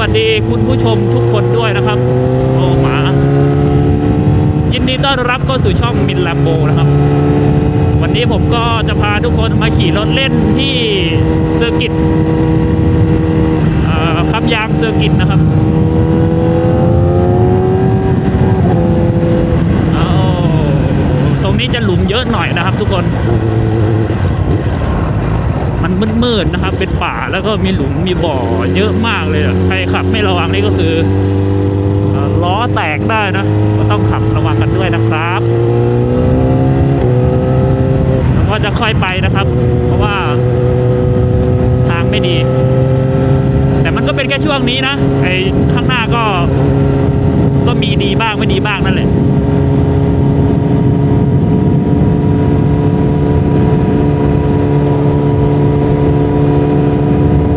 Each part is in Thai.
วัสดีคุณผู้ชมทุกคนด้วยนะครับโอ้หมา ยินดีต้อนรับเข้าสู่ช่องมินแลมโบนะครับ วันนี้ผมก็จะพาทุกคนมาขี่รถเล่นที่เซอร์กิตเอ่อพับยางเซอร์กิตนะครับตรงนี้จะหลุมเยอะหน่อยนะครับทุกคน มืดๆนะครับ เป็นป่าแล้วก็มีหลุมมีบ่อเยอะมากเลยใครขับไม่ระวังนี่ก็คือเอ่อล้อแตกได้นะ ก็ต้องขับระวังกันด้วยนะครับแล้วก็จะค่อยไปนะครับ เพราะว่าทางไม่ดี แต่มันก็เป็นแค่ช่วงนี้นะไอ้ข้างหน้าก็ก็มีดีบ้างไม่ดีบ้างนั่นแหละ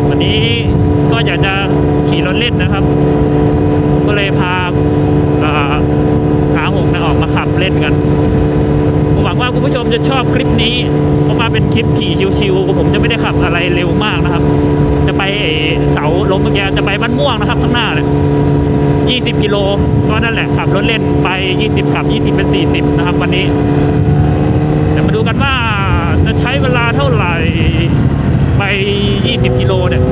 วันนี้ก็อยากจะขี่รถเล่นนะครับ ก็เลยพาเอ่อขาหกนะออกมาขับเล่นกัน ผมหวังว่าคุณผู้ชมจะชอบคลิปนี้ เพราะว่าเป็นคลิปขี่ชิวๆผมจะไม่ได้ขับอะไรเร็วมากนะครับ จะไปไอ้เสาลมเมื่อกี้จะไปบ้านม่วงนะครับ ข้างหน้าเลย20 กิโลก็ นแหละขับรถเล่นไป 20 ขับ 20 เป็น 40 นะครับ วันนี้เดี๋ยวมาดูกันว่าจะใช้เวลาเท่าไหร่ไป 20 กิโลเนี่ย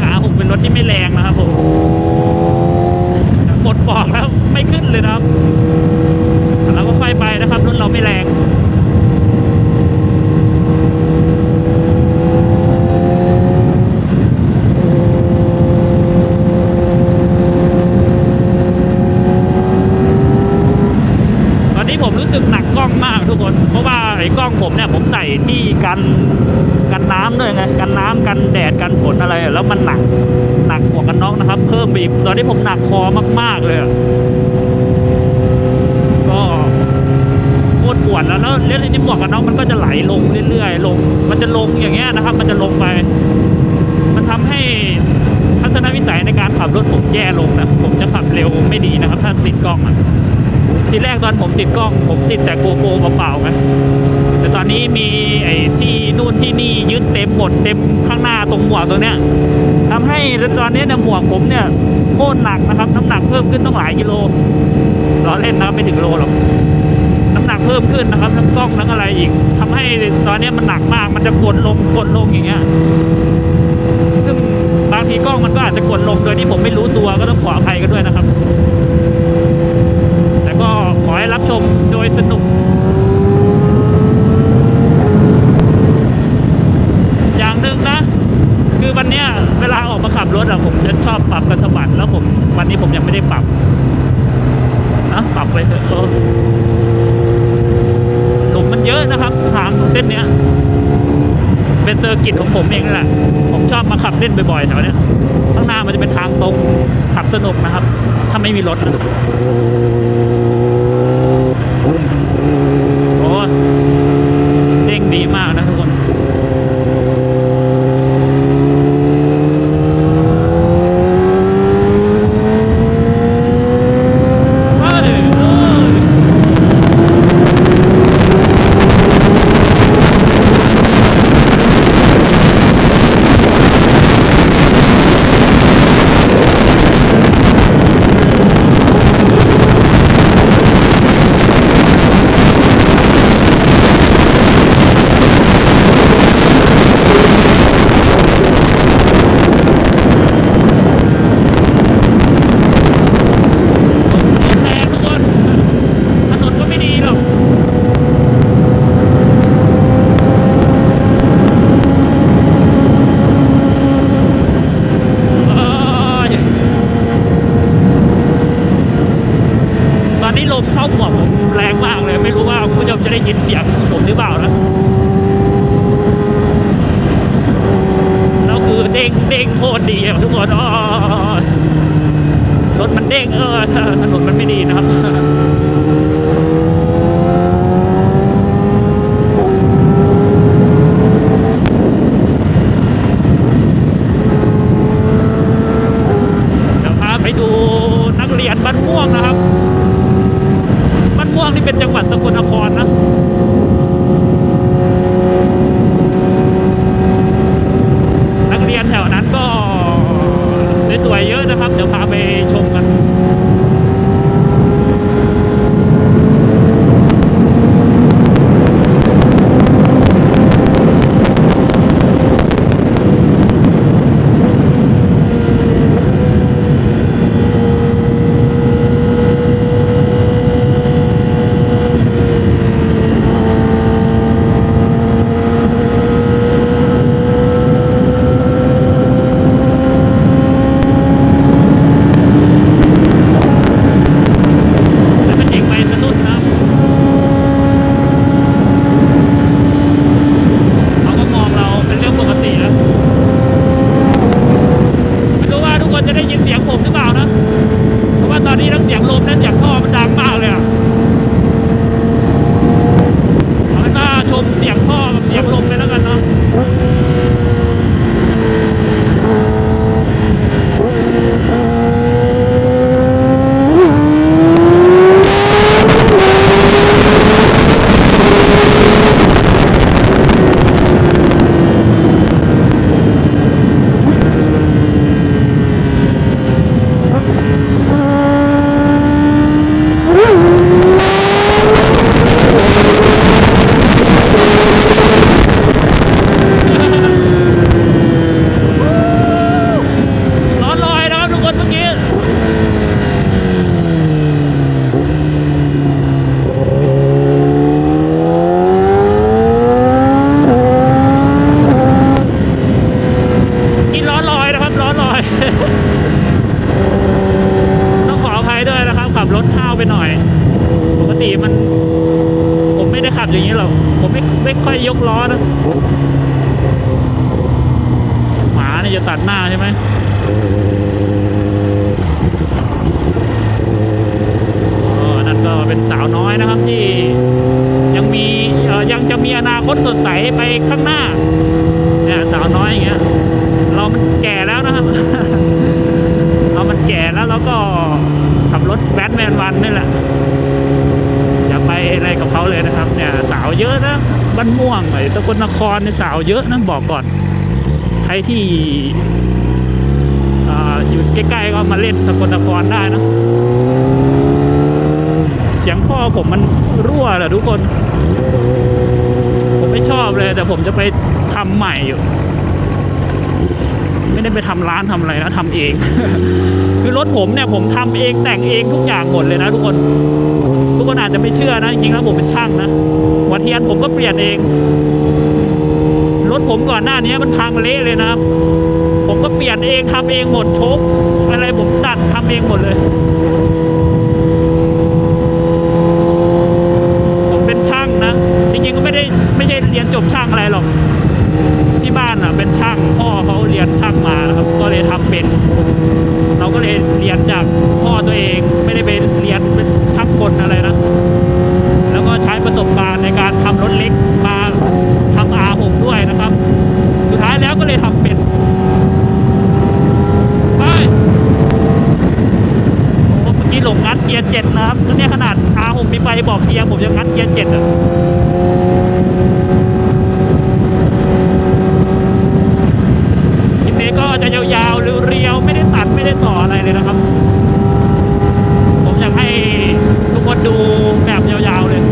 ขาผมเป็นรถที่ไม่แรงนะครับผมกดบอกแล้วไม่ขึ้นเลยนะครับเราก็ค่อยไปนะครับ รถเราไม่แรง ตอนนี้ผมรู้สึกหนักกล้องมากทุกคน เพราะว่าไอ้กล้องผมเนี่ยผมใส่ที่กันกันน้ำด้วยไง กันน้ำกันแดดกันฝนอะไรอะแล้วมันหนักหนักกว่ากันน็อกนะครับ เพิ่มไปอีกตอนนี้ผมหนักคอมาก ๆเลยอะก็โคตรปวดแล้วแล้วเรื่องนี้หมวกกันน็อกมันก็จะไหลลงเรื่อยๆลง มันจะลงอย่างเงี้ยนะครับ มันจะลงไป มันทำให้ทัศนวิสัยในการขับรถผม แย่ลงนะผมจะขับเร็วไม่ดีนะครับ ถ้าติดกล้องอะทีแรกตอนผมติดกล้อง ผมติดแต่โกโปรเปล่าๆไงแต่ตอนนี้มีไอ้ที่นู่นที่นี่ยึดเต็มหมดเต็มข้างหน้าตรงหมวกตรงเนี้ยทำให้ตอนนี้เนี่ยหมวกผมเนี่ยโคตรหนักนะครับ น้ำหนักเพิ่มขึ้นต้องหลายกิโลล้อเล่นนะไม่ถึงโลหรอกน้ำหนักเพิ่มขึ้นนะครับทั้งกล้องทั้งอะไรอีกทำให้ตอนนี้มันหนักมากมันจะกดลงกดลงอย่างเงี้ยซึ่งางทีกล้องมันก็อาจจะกดลงโดยที่ผมไม่รู้ตัวก็ต้องขออภัยกันด้วยนะครับ แต่ก็ขอให้รับชมโดยสนุก อย่างหนึ่งนะ คือวันเนี้ยเวลาออกมาขับรถอะผมจะชอบปรับกระสบัดแล้วผมวันนี้ผมยังไม่ได้ปรับนะปรับไปเถอะหลุมมันเยอะนะครับ ทางเส้นเนี้ย เป็นเซอร์กิตของผมเองนี่แหละผมชอบมาขับเล่นบ่อยๆแถวเนี้ยข้างหน้ามันจะเป็นทางตรงขับสนุกนะครับ ถ้าไม่มีรถนะโอ้เด้งดีมากนะทุกคน ไหมนั่นก็เป็นสาวน้อยนะครับที่ยังมียังจะมีอนาคตสดใสไปข้างหน้าเนี่ยสาวน้อยอย่างเงี้ยเรามันแก่แล้วนะครับ เรามันแก่แล้วเราก็ขับรถแบทแมนวันนี่แหละอย่าไปอะไรกับเขาเลยนะครับ เนี่ยสาวเยอะนะบ้านม่วงไอ้สกลนครเนี่ยสาวเยอะนะบอกก่อนใครที่ อยู่ใกล้ๆก็มาเล่นสกลนครได้นะเสียงพ่อผมมันรั่วแหละทุกคน ผมไม่ชอบเลย แต่ผมจะไปทำใหม่อยู่ ไม่ได้ไปทำร้านทำอะไรนะทำเอง คือรถผมเนี่ยผมทำเองแต่งเองทุกอย่างหมดเลยนะทุกคน ทุกคนอาจจะไม่เชื่อนะจริงๆแล้วผมเป็นช่างนะหัวเทียนผมก็เปลี่ยนเอง รถผมก่อนหน้านี้มันพังเละเลยนะครับ ก็เปลี่ยนเองทำเองหมดชคอะไรผมตัดทำเองหมดเลยผมเป็นช่างนะจริงๆก็ไม่ได้ไม่ใช่เรียนจบช่างอะไรหรอก ที่บ้านอะ เป็นช่างพ่อเขาเรียนช่างมานะครับ ก็เลยทำเป็น เราก็เลยเรียนจากพ่อตัวเองไม่ได้ไปเรียนเป็นช่างกลอะไรนะแล้วก็ใช้ประสบการณ์ในการทำรถเล็กมาทำอาผมด้วยนะครับ สุดท้ายแล้วก็เลยทำเป็นไปโอ้เมื่อกี้ หลงงัดเกียร์เจ็ดนะครับเนี่ยขนาดอาผมมีไฟบอกเกียร์ผมยังงัดเกียร์เจ็ดอะคลิปนี้ก็จะยาวๆหรือเรียวๆไม่ได้ตัดไม่ได้ต่ออะไรเลยนะครับ ผมอยากให้ทุกคนดูแบบยาวๆเลย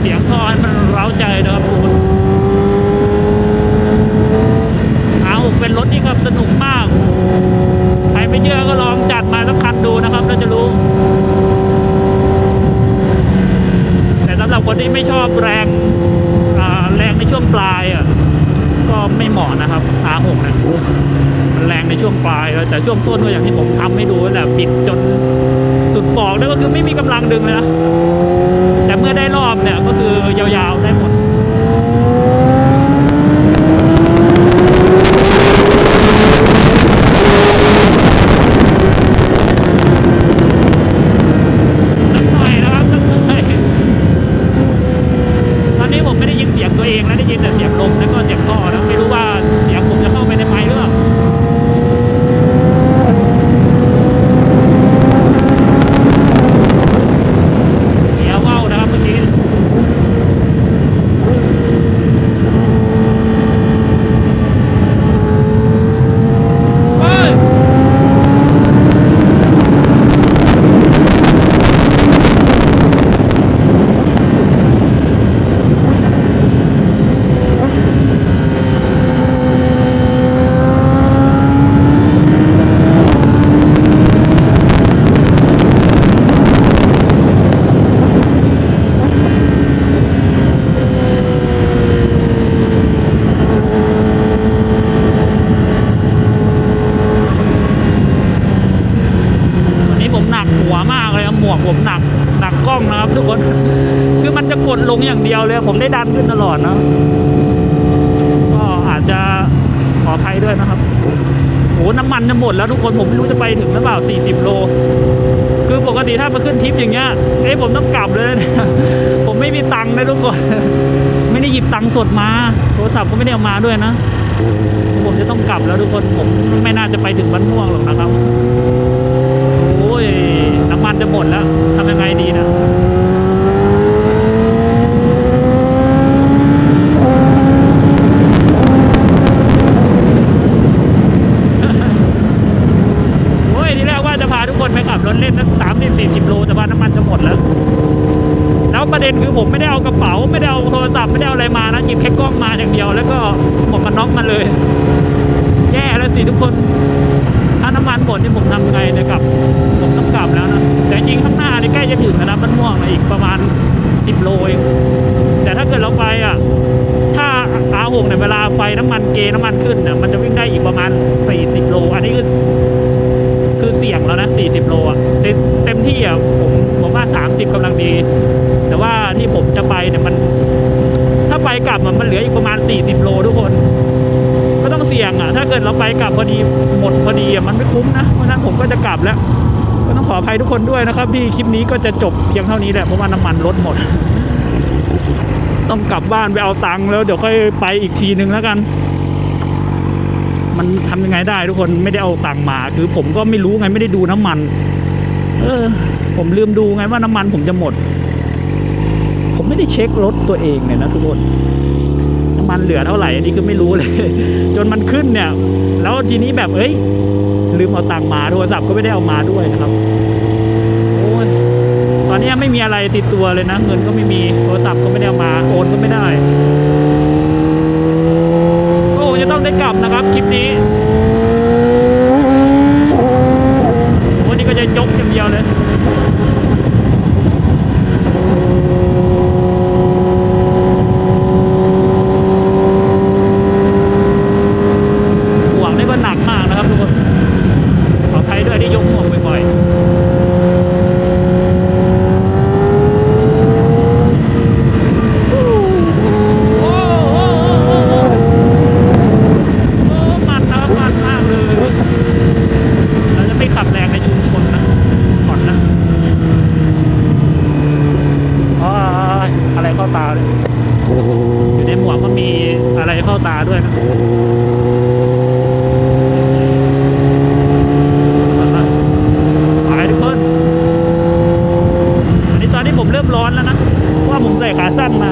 เสียงท่อให้มันเร้าใจนะครับทุกคนเอาเป็นรถที่ขับสนุกมาก ใครไม่เชื่อก็ลองจัดมาสักคันดูนะครับแล้วจะรู้ แต่สำหรับคนที่ไม่ชอบแรงอ่าแรงในช่วงปลายอะ ก็ไม่เหมาะนะครับ R6 นะมันแรงในช่วงปลายแล้วแต่ช่วงต้นก็อย่างที่ผมทำให้ดูนั่นแหละบิดจนสุดปอกแล้วก็คือไม่มีกำลังดึงเลยนะ แต่เมื่อได้รอบเนี่ยก็คือยาวๆได้หมด สักหน่อยนะครับสักหน่อยตอ นี้ผมไม่ได้ยินเสียงตัวเองแล้วได้ยินแต่เสียงลมแล้วก็เสียงท่อแล้วไม่รู้ว่าเสียงผมจะเข้าไปในไมค์หรือเปล่าเสียว่าวนะครับเมื่อกี้เฮ้ย วันนี้ผมหนักหัวมากเลยครับหมวกผมหนักหนักกล้องนะครับ ทุกคน คือมันจะกดลงอย่างเดียวเลย ผมได้ดันขึ้นตลอดเนาะก็อาจจะขออภัยด้วยนะครับโหน้ำมันจะหมดแล้วทุกคนผมไม่รู้จะไปถึงหรือเปล่า 40 โล คือปกติถ้ามาขึ้นทริปอย่างเงี้ยเอ้ยผมต้องกลับเลยนะผมไม่มีตังค์นะทุกคน ไม่ได้หยิบตังค์สดมาโทรศัพท์ก็ไม่ได้เอามาด้วยนะ ผมจะต้องกลับแล้วทุกคนผมไม่น่าจะไปถึงบ้านม่วงหรอกนะครับโอ้ยน้ำมันจะหมดแล้วทำยังไงดีนะ โอ้ยทีแรกว่าจะพาทุกคนไปขับรถเล่นสักสามสิบสี่สิบโลแต่ว่าน้ำมั ระเด็นคือผมไม่ไม่ได้เอากระเป๋าไม่ได้เอาโทรศัพท์ไม่ได้เอาอะไรมานะหยิบแค่กล้องมาอย่างเดียว แล้วก็หมวกกันน็อกมาเลย แย่แล้วสิทุกคน ถ้าน้ำมันหมดนี่ผมทำไงเนี่ยกลับ ผมต้องกลับแล้วนะแต่จริงข้างหน้านี่ใกล้จะถึงแล้วนะมันม่วงนะอีกประมาณ 10 โลเองแต่ถ้าเกิดเราไปอะถ้าอาหกเนี่ยเวลาไฟน้ำมันเกน้ำมันขึ้นเนี่ยมันจะวิ่งได้อีกประมาณ 40 โล อันนี้คือคือเสี่ยงแล้วนะ 40 โลอะเต็มเต็มที่อะผมผมว่า 30กำลังดี แต่ว่าที่ผมจะไปเนี่ยมัน ถ้าไปกลับมันเหลืออีกประมาณ 40 โลทุกคน ก็ต้องเสี่ยงอะ ถ้าเกิดเราไปกลับพอดีหมดพอดีอะมันไม่คุ้มนะเพราะนั้นผมก็จะกลับแล้ว ก็ต้องขออภัยทุกคนด้วยนะครับ ที่คลิปนี้ก็จะจบเพียงเท่านี้แหละเพราะว่าน้ำมันลดหมด ต้องกลับบ้านไปเอาตังค์แล้วเดี๋ยวค่อยไปอีกทีนึงแล้วกันมันทำยังไงได้ทุกคนไม่ได้เอาตังค์มา คือผมก็ไม่รู้ไงไม่ได้ดูน้ำมัน เออ ผมลืมดูไงว่าน้ำมันผมจะหมด ผมไม่ได้เช็ครถตัวเองเลยนะทุกคน น้ำมันเหลือเท่าไหร่อันนี้คือไม่รู้เลย จนมันขึ้นเนี่ย แล้วทีนี้แบบเอ้ย ลืมเอาตังมาโทรศัพท์ก็ไม่ได้เอามาด้วยนะครับโอ้ยตอนนี้ไม่มีอะไรติดตัวเลยนะเงินก็ไม่มีโทรศัพท์ก็ไม่ได้เอามาโอนก็ไม่ได้ก็จะต้องได้กลับนะครับคลิปนี้วันนี้ก็จะจกอย่างเดียวเลย ห่วงนี่ก็หนักมากนะครับทุกคน ขออภัยด้วยที่ยกห่วงบ่อยๆ โอ้โหโอ้โหโอ้โหโอ้มันนะครับมันมากเลย เราจะไม่ขับแรงในชุมชนนะก่อนนะอ๋ออะไรเข้าตาเลย อยู่ในหมวกก็มีอะไรเข้าตาด้วยนะ ไปทุกคน อันนี้ตอนนี้ผมเร้อนแล้วนะ ว่าผมใส่ขาสั้นมา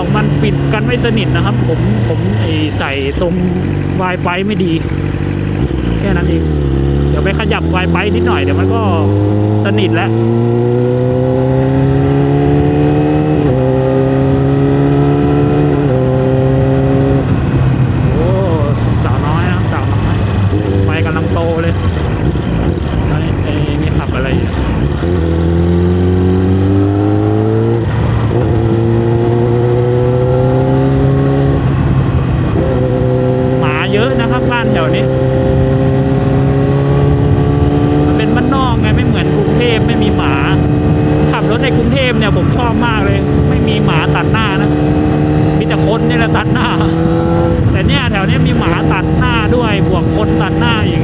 อกมันปิดกันไม่สนิทนะครับ ผมผมใส่ตรง Wi-Fi ไม่ดี แค่นั้นเอง เดี๋ยวไปขยับ Wi-Fi นิดหน่อยเดี๋ยวมันก็สนิทแล้ว นี้มีหมาตัดหน้าด้วยบวกคนตัดหน้าอีก